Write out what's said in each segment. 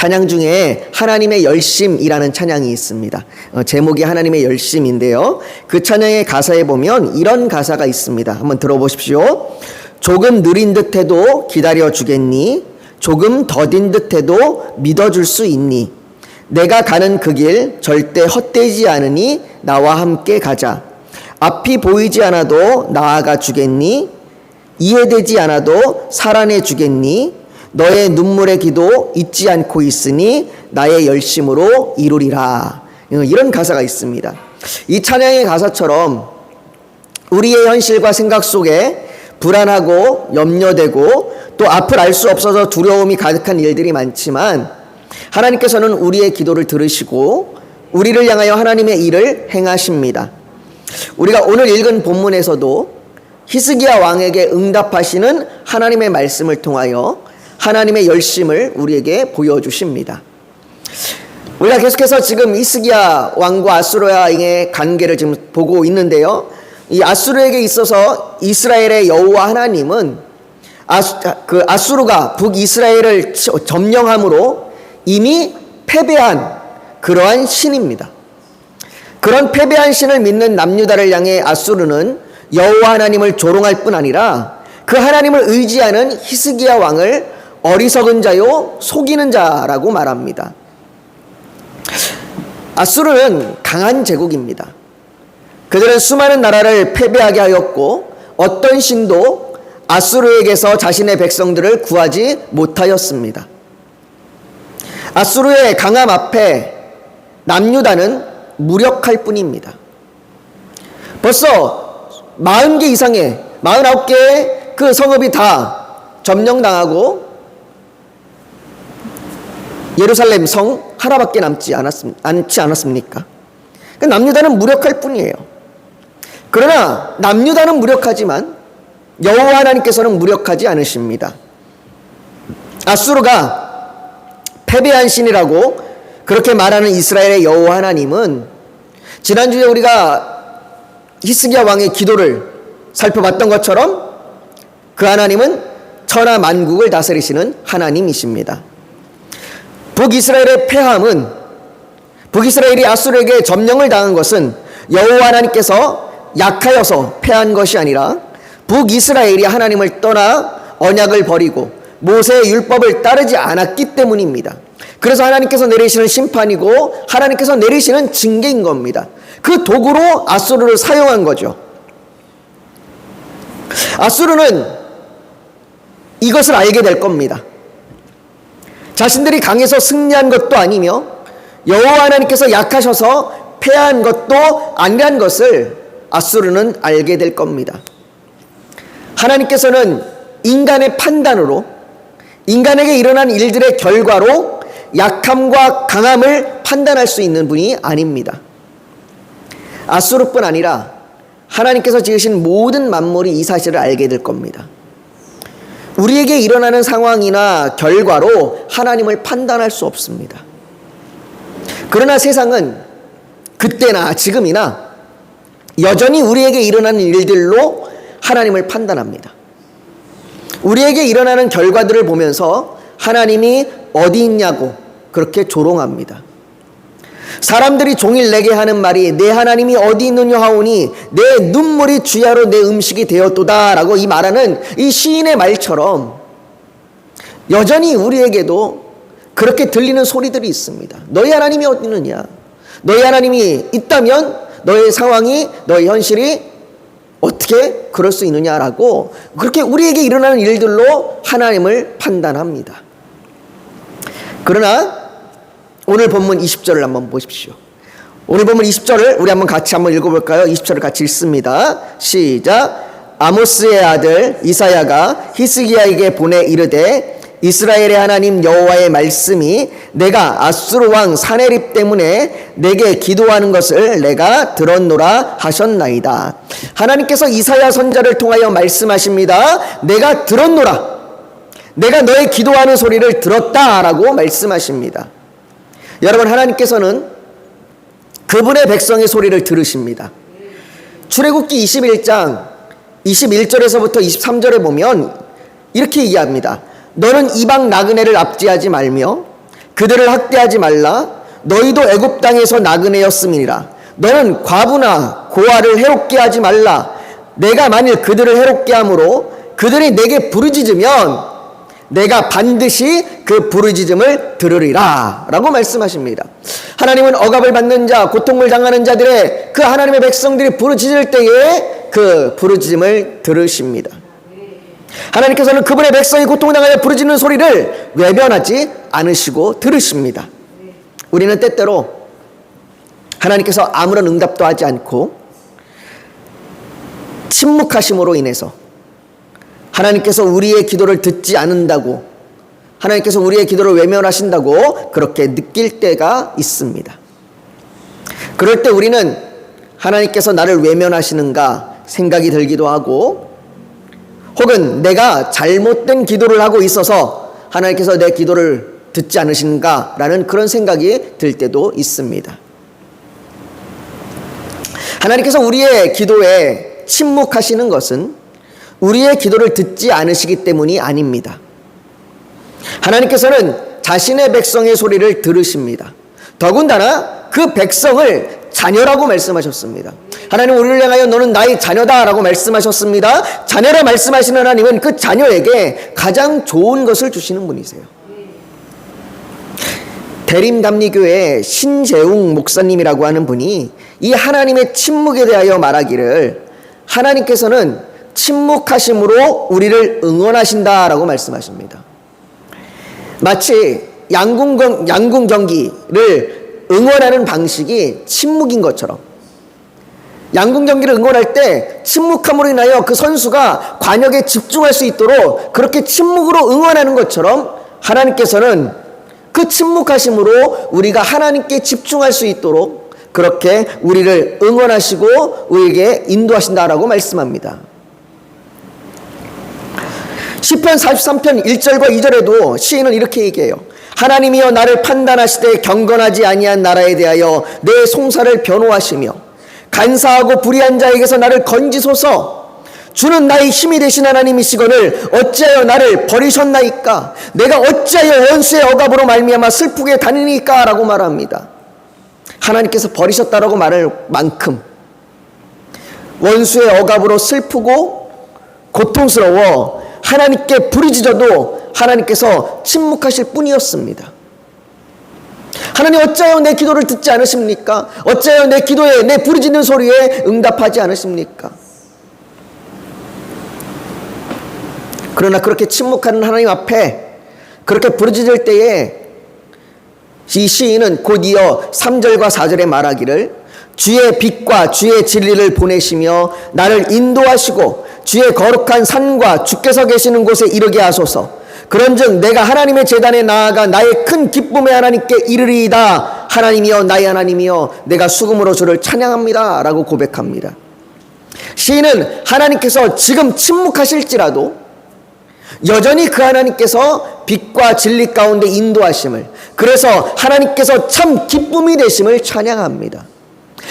찬양 중에 하나님의 열심이라는 찬양이 있습니다. 어, 제목이 하나님의 열심인데요. 그 찬양의 가사에 보면 이런 가사가 있습니다. 한번 들어보십시오. 조금 느린 듯 해도 기다려 주겠니? 조금 더딘 듯 해도 믿어줄 수 있니? 내가 가는 그 길 절대 헛되지 않으니 나와 함께 가자. 앞이 보이지 않아도 나아가 주겠니? 이해되지 않아도 살아내 주겠니? 너의 눈물의 기도 잊지 않고 있으니 나의 열심으로 이루리라. 이런 가사가 있습니다. 이 찬양의 가사처럼 우리의 현실과 생각 속에 불안하고 염려되고 또 앞을 알 수 없어서 두려움이 가득한 일들이 많지만 하나님께서는 우리의 기도를 들으시고 우리를 향하여 하나님의 일을 행하십니다. 우리가 오늘 읽은 본문에서도 히스기야 왕에게 응답하시는 하나님의 말씀을 통하여 하나님의 열심을 우리에게 보여주십니다. 우리가 계속해서 지금 히스기야 왕과 아수르와의 관계를 지금 보고 있는데요. 이 아수르에게 있어서 이스라엘의 여호와 하나님은 아수, 그 아수르가 북이스라엘을 점령함으로 이미 패배한 그러한 신입니다. 그런 패배한 신을 믿는 남유다를 향해 아수르는 여호와 하나님을 조롱할 뿐 아니라 그 하나님을 의지하는 히스기야 왕을 어리석은 자요 속이는 자라고 말합니다. 아수르는 강한 제국입니다. 그들은 수많은 나라를 패배하게 하였고 어떤 신도 아수르에게서 자신의 백성들을 구하지 못하였습니다. 아수르의 강함 앞에 남유다는 무력할 뿐입니다. 벌써 40개 이상의 49개의 그 성읍이 다 점령당하고 예루살렘 성 하나밖에 남지 않았, 않지 않았습니까? 그 남유다는 무력할 뿐이에요. 그러나 남유다는 무력하지만 여호와 하나님께서는 무력하지 않으십니다. 아수르가 패배한 신이라고 그렇게 말하는 이스라엘의 여호와 하나님은 지난주에 우리가 히스기야 왕의 기도를 살펴봤던 것처럼 그 하나님은 천하 만국을 다스리시는 하나님이십니다. 북이스라엘의 패함은 북이스라엘이 아수르에게 점령을 당한 것은 여호와 하나님께서 약하여서 패한 것이 아니라 북이스라엘이 하나님을 떠나 언약을 버리고 모세의 율법을 따르지 않았기 때문입니다. 그래서 하나님께서 내리시는 심판이고 하나님께서 내리시는 징계인 겁니다. 그 도구로 아수르를 사용한 거죠. 아수르는 이것을 알게 될 겁니다. 자신들이 강해서 승리한 것도 아니며 여호와 하나님께서 약하셔서 패한 것도 아니란 것을 아수르는 알게 될 겁니다. 하나님께서는 인간의 판단으로 인간에게 일어난 일들의 결과로 약함과 강함을 판단할 수 있는 분이 아닙니다. 아수르뿐 아니라 하나님께서 지으신 모든 만물이 이 사실을 알게 될 겁니다. 우리에게 일어나는 상황이나 결과로 하나님을 판단할 수 없습니다. 그러나 세상은 그때나 지금이나 여전히 우리에게 일어나는 일들로 하나님을 판단합니다. 우리에게 일어나는 결과들을 보면서 하나님이 어디 있냐고 그렇게 조롱합니다. 사람들이 종일 내게 하는 말이 내 하나님이 어디 있느냐 하오니 내 눈물이 주야로 내 음식이 되었도다라고 이 말하는 이 시인의 말처럼 여전히 우리에게도 그렇게 들리는 소리들이 있습니다. 너희 하나님이 어디 있느냐? 너희 하나님이 있다면 너의 상황이 너의 현실이 어떻게 그럴 수 있느냐라고 그렇게 우리에게 일어나는 일들로 하나님을 판단합니다. 그러나 오늘 본문 20절을 한번 보십시오. 오늘 본문 20절을 우리 한번 같이 한번 읽어볼까요? 20절을 같이 읽습니다. 시작. 아모스의 아들 이사야가 히스기야에게 보내 이르되 이스라엘의 하나님 여호와의 말씀이 내가 아수르 왕 사네립 때문에 내게 기도하는 것을 내가 들었노라 하셨나이다. 하나님께서 이사야 선자를 통하여 말씀하십니다. 내가 들었노라. 내가 너의 기도하는 소리를 들었다라고 말씀하십니다. 여러분 하나님께서는 그분의 백성의 소리를 들으십니다. 출애굽기 21장 21절에서부터 23절에 보면 이렇게 얘기합니다. 너는 이방 나그네를 압지하지 말며 그들을 학대하지 말라. 너희도 애굽 땅에서 나그네였음이니라. 너는 과부나 고아를 해롭게 하지 말라. 내가 만일 그들을 해롭게 함으로 그들이 내게 부르짖으면 내가 반드시 그 부르짖음을 들으리라 라고 말씀하십니다. 하나님은 억압을 받는 자, 고통을 당하는 자들의 그 하나님의 백성들이 부르짖을 때에 그 부르짖음을 들으십니다. 하나님께서는 그분의 백성이 고통당하여 부르짖는 소리를 외면하지 않으시고 들으십니다. 우리는 때때로 하나님께서 아무런 응답도 하지 않고 침묵하심으로 인해서 하나님께서 우리의 기도를 듣지 않는다고 하나님께서 우리의 기도를 외면하신다고 그렇게 느낄 때가 있습니다. 그럴 때 우리는 하나님께서 나를 외면하시는가 생각이 들기도 하고 혹은 내가 잘못된 기도를 하고 있어서 하나님께서 내 기도를 듣지 않으신가라는 그런 생각이 들 때도 있습니다. 하나님께서 우리의 기도에 침묵하시는 것은 우리의 기도를 듣지 않으시기 때문이 아닙니다. 하나님께서는 자신의 백성의 소리를 들으십니다. 더군다나 그 백성을 자녀라고 말씀하셨습니다. 하나님 우리를 향하여 너는 나의 자녀다라고 말씀하셨습니다. 자녀라 말씀하시는 하나님은 그 자녀에게 가장 좋은 것을 주시는 분이세요. 대림담리교회 신재웅 목사님이라고 하는 분이 이 하나님의 침묵에 대하여 말하기를 하나님께서는 침묵하심으로 우리를 응원하신다라고 말씀하십니다. 마치 양궁, 양궁 경기를 응원하는 방식이 침묵인 것처럼 양궁 경기를 응원할 때 침묵함으로 인하여 그 선수가 관역에 집중할 수 있도록 그렇게 침묵으로 응원하는 것처럼 하나님께서는 그 침묵하심으로 우리가 하나님께 집중할 수 있도록 그렇게 우리를 응원하시고 우리에게 인도하신다라고 말씀합니다. 시편 43편 1절과 2절에도 시인은 이렇게 얘기해요. 하나님이여 나를 판단하시되 경건하지 아니한 나라에 대하여 내 송사를 변호하시며 간사하고 불의한 자에게서 나를 건지소서 주는 나의 힘이 되신 하나님이시거늘 어찌하여 나를 버리셨나이까 내가 어찌하여 원수의 억압으로 말미암아 슬프게 다니니까 라고 말합니다. 하나님께서 버리셨다라고 말할 만큼 원수의 억압으로 슬프고 고통스러워 하나님께 부르짖어도 하나님께서 침묵하실 뿐이었습니다. 하나님 어찌하여 내 기도를 듣지 않으십니까? 어찌하여 내 기도에 내 부르짖는 소리에 응답하지 않으십니까? 그러나 그렇게 침묵하는 하나님 앞에 그렇게 부르짖을 때에 이 시인은 곧 이어 3절과 4절에 말하기를 주의 빛과 주의 진리를 보내시며 나를 인도하시고 주의 거룩한 산과 주께서 계시는 곳에 이르게 하소서. 그런즉 내가 하나님의 재단에 나아가 나의 큰 기쁨의 하나님께 이르리이다. 하나님이여 나의 하나님이여 내가 수금으로 주를 찬양합니다라고 고백합니다. 시인은 하나님께서 지금 침묵하실지라도 여전히 그 하나님께서 빛과 진리 가운데 인도하심을 그래서 하나님께서 참 기쁨이 되심을 찬양합니다.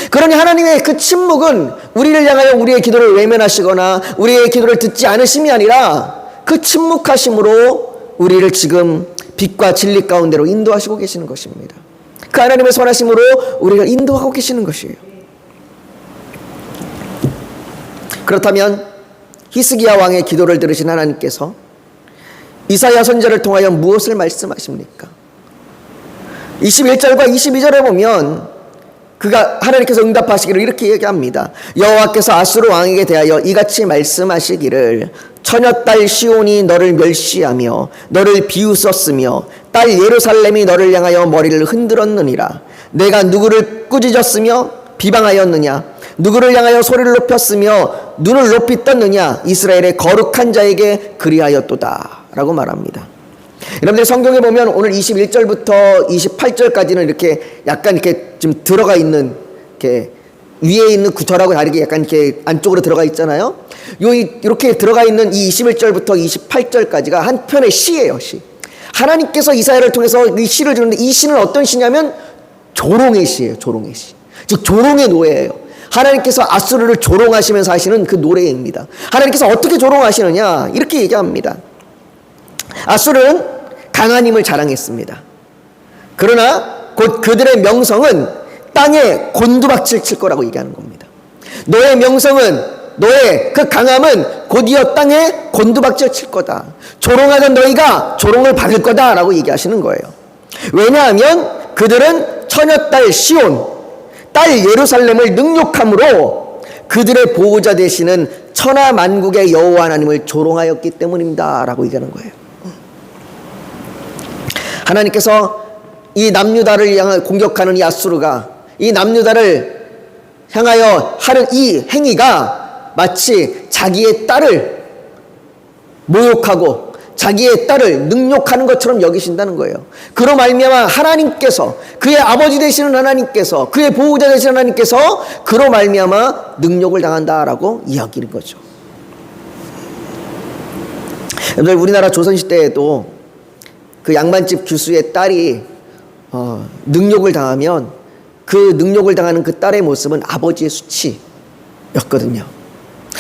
그러니 하나님의 그 침묵은 우리를 향하여 우리의 기도를 외면하시거나 우리의 기도를 듣지 않으심이 아니라 그 침묵하심으로 우리를 지금 빛과 진리 가운데로 인도하시고 계시는 것입니다. 그 하나님의 선하심으로 우리를 인도하고 계시는 것이에요. 그렇다면 히스기야 왕의 기도를 들으신 하나님께서 이사야 선지자를 통하여 무엇을 말씀하십니까? 21절과 22절에 보면 그가 하나님께서 응답하시기를 이렇게 얘기합니다. 여호와께서 아수르 왕에게 대하여 이같이 말씀하시기를 처녀 딸 시온이 너를 멸시하며 너를 비웃었으며 딸 예루살렘이 너를 향하여 머리를 흔들었느니라. 내가 누구를 꾸짖었으며 비방하였느냐? 누구를 향하여 소리를 높였으며 눈을 높이 떴느냐? 이스라엘의 거룩한 자에게 그리하였도다. 라고 말합니다. 여러분들 성경에 보면 오늘 21절부터 28절까지는 이렇게 약간 이렇게 좀 들어가 있는 이렇게 위에 있는 구절하고 다르게 약간 이렇게 안쪽으로 들어가 있잖아요. 요 이렇게 들어가 있는 이 21절부터 28절까지가 한 편의 시예요, 시. 하나님께서 이사야를 통해서 이 시를 주는데 이 시는 어떤 시냐면 조롱의 시예요, 조롱의 시. 즉 조롱의 노예예요. 하나님께서 아수르를 조롱하시면서 하시는 그 노래입니다. 하나님께서 어떻게 조롱하시느냐? 이렇게 얘기합니다. 아수르는 강한 힘을 자랑했습니다. 그러나 곧 그들의 명성은 땅에 곤두박질 칠 거라고 얘기하는 겁니다. 너의 명성은 너의 그 강함은 곧이어 땅에 곤두박질 칠 거다. 조롱하던 너희가 조롱을 받을 거다라고 얘기하시는 거예요. 왜냐하면 그들은 처녀 딸 시온, 딸 예루살렘을 능욕함으로 그들의 보호자 되시는 천하 만국의 여호와 하나님을 조롱하였기 때문입니다라고 얘기하는 거예요. 하나님께서 이 남유다를 향해 공격하는 이 아수르가 이 남유다를 향하여 하는 이 행위가 마치 자기의 딸을 모욕하고 자기의 딸을 능욕하는 것처럼 여기신다는 거예요. 그로 말미암아 하나님께서 그의 아버지 되시는 하나님께서 그의 보호자 되시는 하나님께서 그로 말미암아 능욕을 당한다라고 이야기하는 거죠. 여러분들 우리나라 조선 시대에도 그 양반집 교수의 딸이 어, 능욕을 당하면 그 능욕을 당하는 그 딸의 모습은 아버지의 수치였거든요.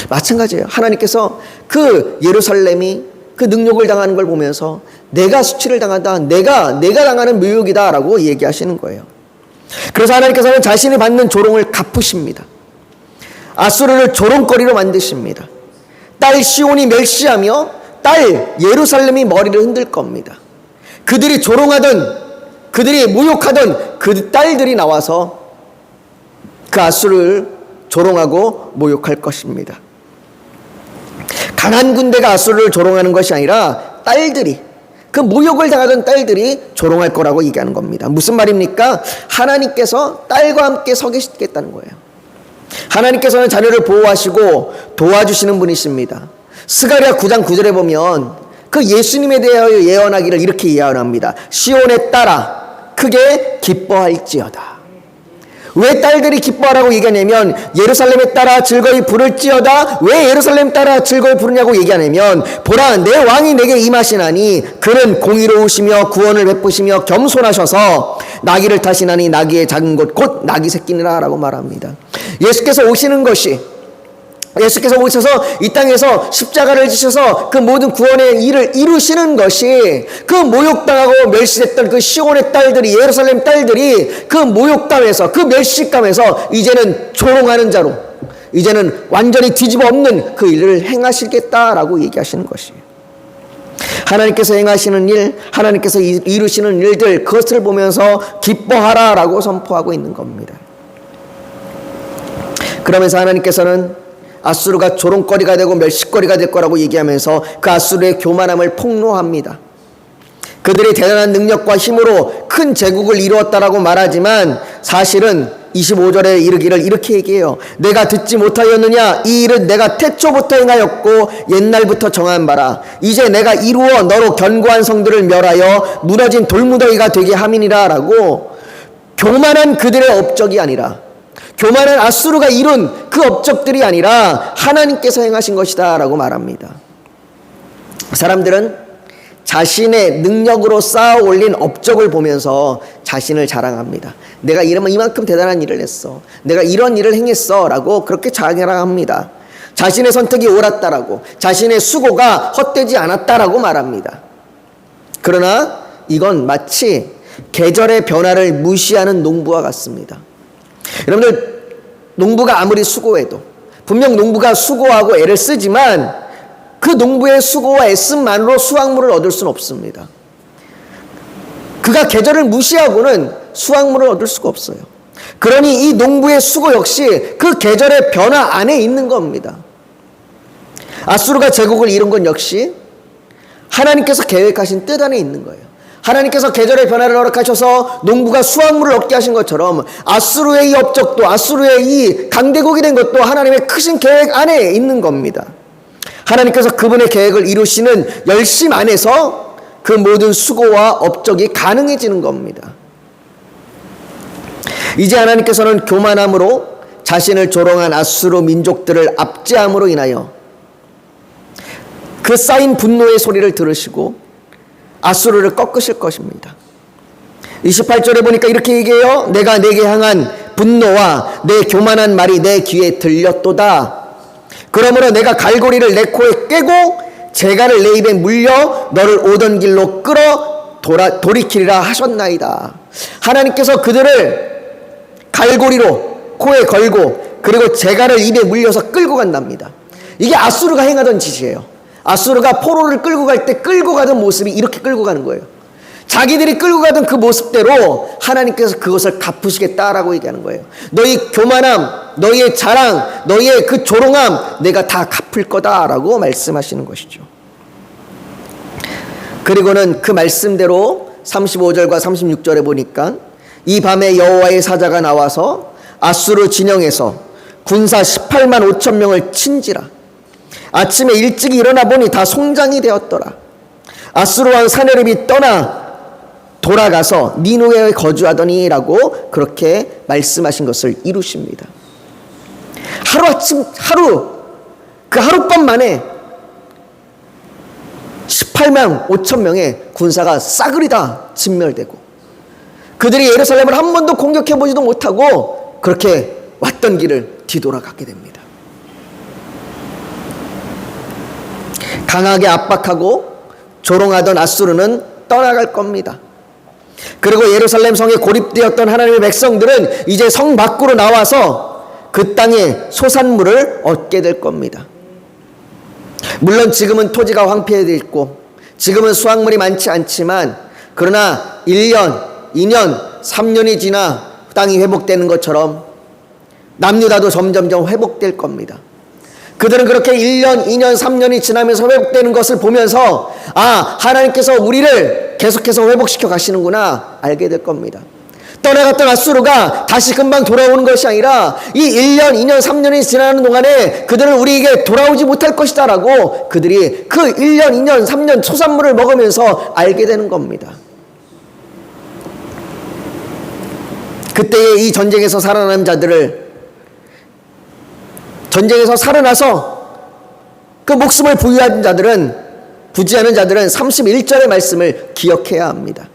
마찬가지예요. 하나님께서 그 예루살렘이 그 능욕을 당하는 걸 보면서 내가 수치를 당한다. 내가 내가 당하는 묘욕이다라고 얘기하시는 거예요. 그래서 하나님께서는 자신이 받는 조롱을 갚으십니다. 아수르를 조롱거리로 만드십니다. 딸 시온이 멸시하며 딸 예루살렘이 머리를 흔들 겁니다. 그들이 조롱하던 그들이 모욕하던 그 딸들이 나와서 그 아수르를 조롱하고 모욕할 것입니다. 강한 군대가 아수르를 조롱하는 것이 아니라 딸들이 그 모욕을 당하던 딸들이 조롱할 거라고 얘기하는 겁니다. 무슨 말입니까? 하나님께서 딸과 함께 서 계시겠다는 거예요. 하나님께서는 자녀를 보호하시고 도와주시는 분이십니다. 스가랴 9장 9절에 보면 그 예수님에 대하여 예언하기를 이렇게 예언합니다. 시온에 따라 크게 기뻐할지어다. 왜 딸들이 기뻐하라고 얘기하냐면 예루살렘에 따라 즐거이 부를지어다 왜 예루살렘 따라 즐거이 부르냐고 얘기하냐면 보라 내 왕이 내게 임하시나니 그는 공의로우시며 구원을 베푸시며 겸손하셔서 나귀를 타시나니 나귀의 작은 것곧 나귀 새끼니라 라고 말합니다 예수께서 오시는 것이 예수께서 오셔서 이 땅에서 십자가를 지셔서 그 모든 구원의 일을 이루시는 것이 그 모욕당하고 멸시됐던 그 시온의 딸들이 예루살렘 딸들이 그 모욕감에서 그 멸시감에서 이제는 조롱하는 자로 이제는 완전히 뒤집어 엎는 그 일을 행하시겠다라고 얘기하시는 것이에요. 하나님께서 행하시는 일, 하나님께서 이루시는 일들 그것을 보면서 기뻐하라라고 선포하고 있는 겁니다. 그러면서 하나님께서는 아수르가 조롱거리가 되고 멸시거리가 될 거라고 얘기하면서 그 아수르의 교만함을 폭로합니다. 그들이 대단한 능력과 힘으로 큰 제국을 이루었다라고 말하지만 사실은 25절에 이르기를 이렇게 얘기해요. 내가 듣지 못하였느냐? 이 일은 내가 태초부터 행하였고 옛날부터 정한 바라. 이제 내가 이루어 너로 견고한 성들을 멸하여 무너진 돌무더기가 되게 함이니라 라고 교만한 그들의 업적이 아니라 교만한 아수르가 이룬 그 업적들이 아니라 하나님께서 행하신 것이다 라고 말합니다. 사람들은 자신의 능력으로 쌓아 올린 업적을 보면서 자신을 자랑합니다. 내가 이러면 이만큼 대단한 일을 했어. 내가 이런 일을 행했어. 라고 그렇게 자랑합니다. 자신의 선택이 옳았다라고, 자신의 수고가 헛되지 않았다라고 말합니다. 그러나 이건 마치 계절의 변화를 무시하는 농부와 같습니다. 여러분들 농부가 아무리 수고해도 분명 농부가 수고하고 애를 쓰지만 그 농부의 수고와 애씀만으로 수확물을 얻을 수는 없습니다. 그가 계절을 무시하고는 수확물을 얻을 수가 없어요. 그러니 이 농부의 수고 역시 그 계절의 변화 안에 있는 겁니다. 아수르가 제국을 이룬 건 역시 하나님께서 계획하신 뜻 안에 있는 거예요. 하나님께서 계절의 변화를 허락하셔서 농부가 수확물을 얻게 하신 것처럼 아수르의 이 업적도 아수르의 이 강대국이 된 것도 하나님의 크신 계획 안에 있는 겁니다. 하나님께서 그분의 계획을 이루시는 열심 안에서 그 모든 수고와 업적이 가능해지는 겁니다. 이제 하나님께서는 교만함으로 자신을 조롱한 아수르 민족들을 압제함으로 인하여 그 쌓인 분노의 소리를 들으시고 아수르를 꺾으실 것입니다. 28절에 보니까 이렇게 얘기해요. 내가 내게 향한 분노와 내 교만한 말이 내 귀에 들렸도다. 그러므로 내가 갈고리를 내 코에 깨고 재갈을 내 입에 물려 너를 오던 길로 끌어 돌아, 돌이키리라 하셨나이다. 하나님께서 그들을 갈고리로 코에 걸고 그리고 재갈을 입에 물려서 끌고 간답니다. 이게 아수르가 행하던 짓이에요. 아수르가 포로를 끌고 갈 때 끌고 가던 모습이 이렇게 끌고 가는 거예요. 자기들이 끌고 가던 그 모습대로 하나님께서 그것을 갚으시겠다라고 얘기하는 거예요. 너희 교만함, 너희의 자랑, 너희의 그 조롱함 내가 다 갚을 거다라고 말씀하시는 것이죠. 그리고는 그 말씀대로 35절과 36절에 보니까 이 밤에 여호와의 사자가 나와서 아수르 진영에서 군사 18만 5천 명을 친지라 아침에 일찍 일어나 보니 다 송장이 되었더라 아수르 왕 사네립이 떠나 돌아가서 니누에 거주하더니라고 그렇게 말씀하신 것을 이루십니다. 하루 아침 하루 그 하룻밤 만에 18만 5천 명의 군사가 싸그리 다 진멸되고 그들이 예루살렘을 한 번도 공격해 보지도 못하고 그렇게 왔던 길을 뒤돌아가게 됩니다. 강하게 압박하고 조롱하던 아수르는 떠나갈 겁니다. 그리고 예루살렘 성에 고립되었던 하나님의 백성들은 이제 성 밖으로 나와서 그 땅의 소산물을 얻게 될 겁니다. 물론 지금은 토지가 황폐해 있고 지금은 수확물이 많지 않지만 그러나 1년, 2년, 3년이 지나 땅이 회복되는 것처럼 남유다도 점점점 회복될 겁니다. 그들은 그렇게 1년, 2년, 3년이 지나면서 회복되는 것을 보면서 아, 하나님께서 우리를 계속해서 회복시켜 가시는구나 알게 될 겁니다. 떠나갔던 아수르가 다시 금방 돌아오는 것이 아니라 이 1년, 2년, 3년이 지나는 동안에 그들은 우리에게 돌아오지 못할 것이다 라고 그들이 그 1년, 2년, 3년 소산물을 먹으면서 알게 되는 겁니다. 그때의 이 전쟁에서 살아남은 자들을 전쟁에서 살아나서 그 목숨을 부유한 자들은 부지하는 자들은 31절의 말씀을 기억해야 합니다.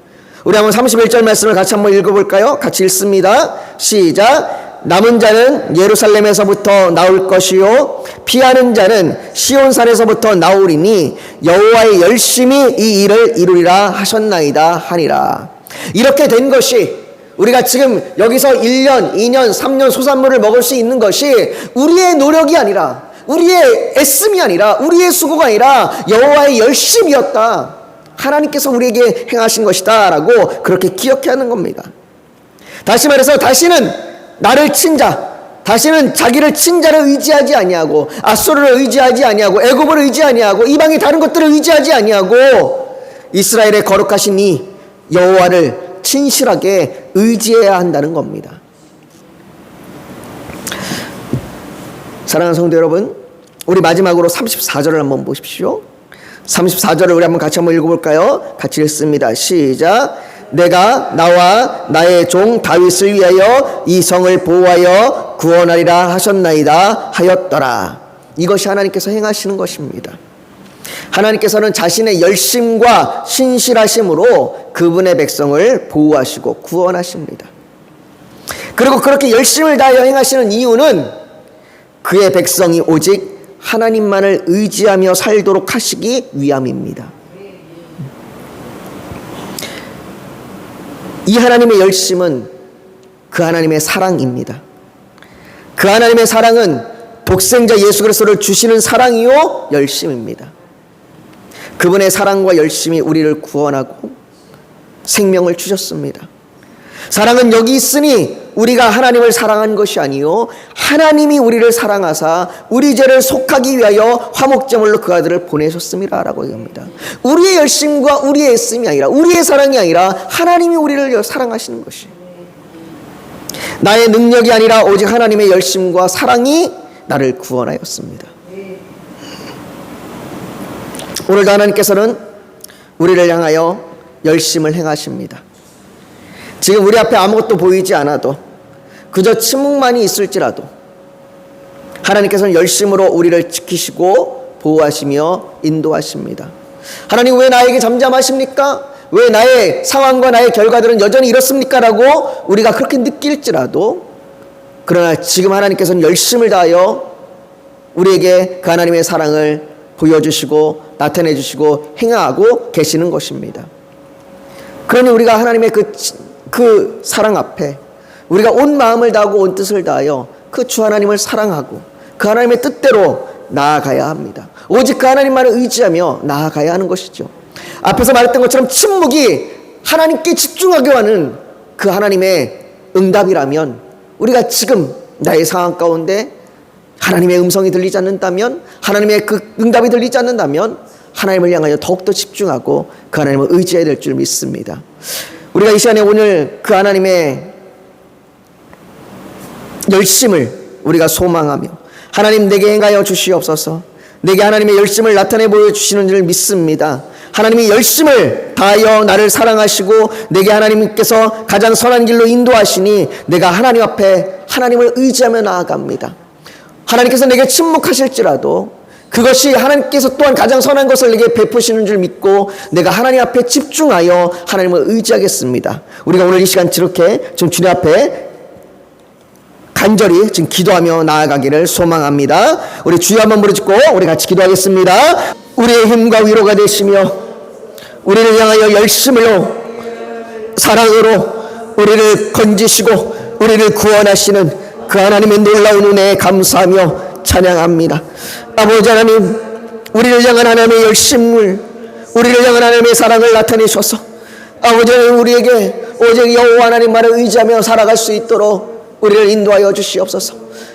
우리 한번 31절 말씀을 같이 한번 읽어볼까요? 같이 읽습니다. 시작. 남은 자는 예루살렘에서부터 나올 것이요 피하는 자는 시온산에서부터 나오리니 여호와의 열심히 이 일을 이루리라 하셨나이다 하니라. 이렇게 된 것이 우리가 지금 여기서 1년, 2년, 3년 소산물을 먹을 수 있는 것이 우리의 노력이 아니라 우리의 애씀이 아니라 우리의 수고가 아니라 여호와의 열심이었다. 하나님께서 우리에게 행하신 것이다라고 그렇게 기억해야 하는 겁니다. 다시 말해서 다시는 나를 친 자 다시는 자기를 친 자를 의지하지 아니하고 아수르를 의지하지 아니하고 애굽을 의지 아니하고 이방의 다른 것들을 의지하지 아니하고 이스라엘의 거룩하신 이 여호와를 진실하게 의지해야 한다는 겁니다. 사랑하는 성도 여러분, 우리 마지막으로 34절을 한번 보십시오. 34절을 우리 한번 같이 한번 읽어볼까요? 같이 읽습니다. 시작. 내가 나와 나의 종 다윗을 위하여 이 성을 보호하여 구원하리라 하셨나이다 하였더라. 이것이 하나님께서 행하시는 것입니다. 하나님께서는 자신의 열심과 신실하심으로 그분의 백성을 보호하시고 구원하십니다. 그리고 그렇게 열심을 다하여 행하시는 이유는 그의 백성이 오직 하나님만을 의지하며 살도록 하시기 위함입니다. 이 하나님의 열심은 그 하나님의 사랑입니다. 그 하나님의 사랑은 독생자 예수 그리스도를 주시는 사랑이요 열심입니다. 그분의 사랑과 열심이 우리를 구원하고 생명을 주셨습니다. 사랑은 여기 있으니 우리가 하나님을 사랑한 것이 아니요 하나님이 우리를 사랑하사 우리 죄를 속하기 위하여 화목제물로 그 아들을 보내셨음이라라고 얘기합니다. 우리의 열심과 우리의 애씀이 아니라 우리의 사랑이 아니라 하나님이 우리를 사랑하시는 것이 나의 능력이 아니라 오직 하나님의 열심과 사랑이 나를 구원하였습니다. 오늘도 하나님께서는 우리를 향하여 열심을 행하십니다. 지금 우리 앞에 아무것도 보이지 않아도 그저 침묵만이 있을지라도 하나님께서는 열심으로 우리를 지키시고 보호하시며 인도하십니다. 하나님 왜 나에게 잠잠하십니까? 왜 나의 상황과 나의 결과들은 여전히 이렇습니까? 라고 우리가 그렇게 느낄지라도 그러나 지금 하나님께서는 열심을 다하여 우리에게 그 하나님의 사랑을 보여주시고 나타내 주시고 행하고 계시는 것입니다. 그러니 우리가 하나님의 그, 치- 그 사랑 앞에 우리가 온 마음을 다하고 온 뜻을 다하여 그 주 하나님을 사랑하고 그 하나님의 뜻대로 나아가야 합니다. 오직 그 하나님만을 의지하며 나아가야 하는 것이죠. 앞에서 말했던 것처럼 침묵이 하나님께 집중하게 하는 그 하나님의 응답이라면 우리가 지금 나의 상황 가운데 하나님의 음성이 들리지 않는다면 하나님의 그 응답이 들리지 않는다면 하나님을 향하여 더욱더 집중하고 그 하나님을 의지해야 될 줄 믿습니다. 우리가 이 시간에 오늘 그 하나님의 열심을 우리가 소망하며 하나님 내게 행하여 주시옵소서 내게 하나님의 열심을 나타내 보여주시는 줄 믿습니다. 하나님이 열심을 다하여 나를 사랑하시고 내게 하나님께서 가장 선한 길로 인도하시니 내가 하나님 앞에 하나님을 의지하며 나아갑니다. 하나님께서 내게 침묵하실지라도 그것이 하나님께서 또한 가장 선한 것을 내게 베푸시는 줄 믿고 내가 하나님 앞에 집중하여 하나님을 의지하겠습니다. 우리가 오늘 이 시간 이렇게 좀 주님 앞에 간절히 지금 기도하며 나아가기를 소망합니다. 우리 주여 한번 부르짖고 우리 같이 기도하겠습니다. 우리의 힘과 위로가 되시며 우리를 향하여 열심으로 사랑으로 우리를 건지시고 우리를 구원하시는 그 하나님의 놀라운 은혜에 감사하며 찬양합니다. 아버지 하나님, 우리를 향한 하나님의 열심을, 우리를 향한 하나님의 사랑을 나타내셔서 아버지 하나님 우리에게 오직 여호와 하나님만을 의지하며 살아갈 수 있도록 우리를 인도하여 주시옵소서.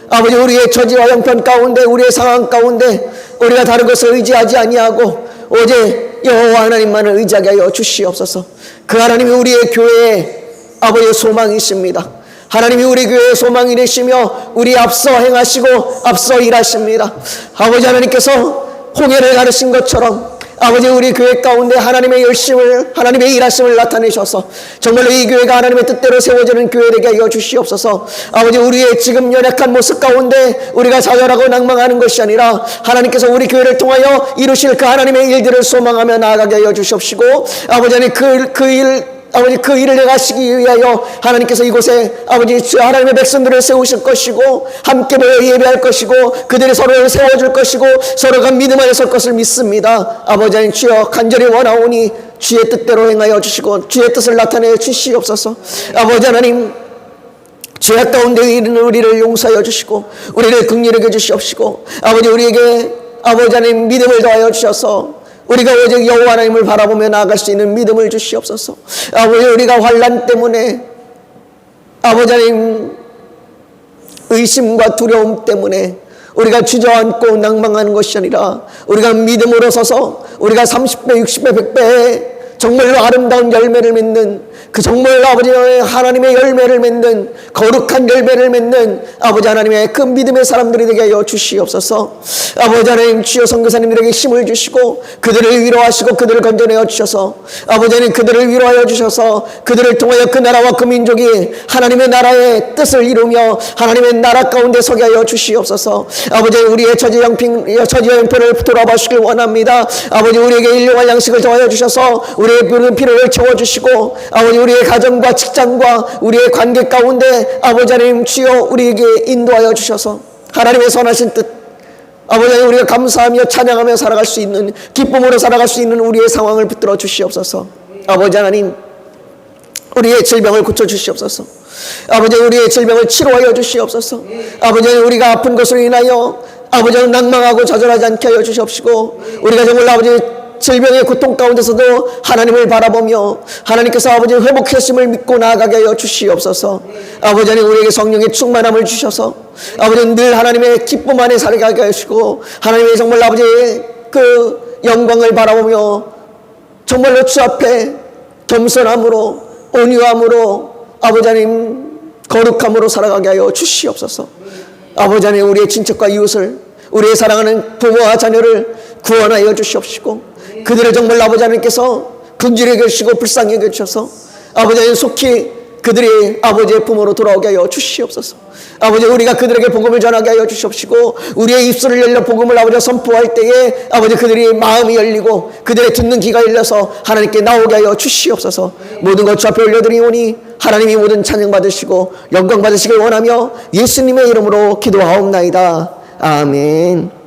아버지 우리의 처지와 형편 가운데 우리의 상황 가운데 우리가 다른 것을 의지하지 아니하고 오직 여호와 하나님만을 의지하게 하여 주시옵소서. 그 하나님이 우리의 교회의 아버지의 소망이십니다. 하나님이 우리 교회의 소망이 되시며 우리 앞서 행하시고 앞서 일하십니다. 아버지 하나님께서 홍해를 가르신 것처럼 아버지 우리 교회 가운데 하나님의 열심을 하나님의 일하심을 나타내셔서 정말로 이 교회가 하나님의 뜻대로 세워지는 교회 되게 하여 주시옵소서 아버지 우리의 지금 연약한 모습 가운데 우리가 좌절하고 낭망하는 것이 아니라 하나님께서 우리 교회를 통하여 이루실 그 하나님의 일들을 소망하며 나아가게 하여 주시옵시고 아버지 하나님 그 그 일 아버지 그 일을 행하시기 위하여 하나님께서 이곳에 아버지 주 하나님의 백성들을 세우실 것이고 함께 모여 예배할 것이고 그들이 서로를 세워줄 것이고 서로가 믿음 안에 설 것을 믿습니다. 아버지 하나님 주여 간절히 원하오니 주의 뜻대로 행하여 주시고 주의 뜻을 나타내 주시옵소서. 아버지 하나님 죄악 가운데 있는 우리를 용서하여 주시고 우리를 긍휼하게 주시옵시고 아버지 우리에게 아버지 하나님 믿음을 더하여 주셔서 우리가 오직 여호와 하나님을 바라보며 나아갈 수 있는 믿음을 주시옵소서. 아버지 우리가 환란 때문에 아버지 하나님 의심과 두려움 때문에 우리가 주저앉고 낭망하는 것이 아니라 우리가 믿음으로 서서 우리가 30배, 60배, 100배 정말로 아름다운 열매를 맺는 그 정말로 아버지 하나님의 열매를 맺는 거룩한 열매를 맺는 아버지 하나님의 그 믿음의 사람들이 되게 하여 주시옵소서. 아버지 하나님 주여 선교사님들에게 힘을 주시고 그들을 위로하시고 그들을 건져내어 주셔서 아버지 하나님 그들을 위로하여 주셔서 그들을 통하여 그 나라와 그 민족이 하나님의 나라의 뜻을 이루며 하나님의 나라 가운데 서게 하여 주시옵소서. 아버지 우리의 처지 형편 처지 형편을 돌아보시길 원합니다. 아버지 우리에게 일용할 양식을 더하여 주셔서 우리의 필요를 채워주시고 아버지 우리의 가정과 직장과 우리의 관계 가운데 아버지 하나님 주여 우리에게 인도하여 주셔서 하나님의 선하신 뜻 아버지 하나님 우리가 감사하며 찬양하며 살아갈 수 있는 기쁨으로 살아갈 수 있는 우리의 상황을 붙들어 주시옵소서 아버지 하나님 우리의 질병을 고쳐 주시옵소서. 아버지 우리의 질병을 치료하여 주시옵소서. 아버지 우리가 아픈 것으로 인하여 아버지 낭망하고 좌절하지 않게 하여 주시옵시고 우리가 정말 아버지 질병의 고통 가운데서도 하나님을 바라보며 하나님께서 아버지 회복하심을 믿고 나아가게 하여 주시옵소서. 아버지 하나님 우리에게 성령의 충만함을 주셔서 아버지 늘 하나님의 기쁨 안에 살게 하시고 하나님의 정말 아버지의 그 영광을 바라보며 정말로 주 앞에 겸손함으로 온유함으로 아버지 하나님 거룩함으로 살아가게 하여 주시옵소서. 아버지 하나님 우리의 친척과 이웃을 우리의 사랑하는 부모와 자녀를 구원하여 주시옵시고 그들을 정말 아버지 하나님께서 긍휼히 여기시고 불쌍히 여겨주셔서 아버지 하나님 속히 그들이 아버지의 부모로 돌아오게 하여 주시옵소서. 아버지 우리가 그들에게 복음을 전하게 하여 주시옵시고 우리의 입술을 열려 복음을 아버지 선포할 때에 아버지 그들이 마음이 열리고 그들의 듣는 귀가 열려서 하나님께 나오게 하여 주시옵소서. 모든 것 주 앞에 올려드리오니 하나님이 모든 찬양 받으시고 영광 받으시길 원하며 예수님의 이름으로 기도하옵나이다. 아멘.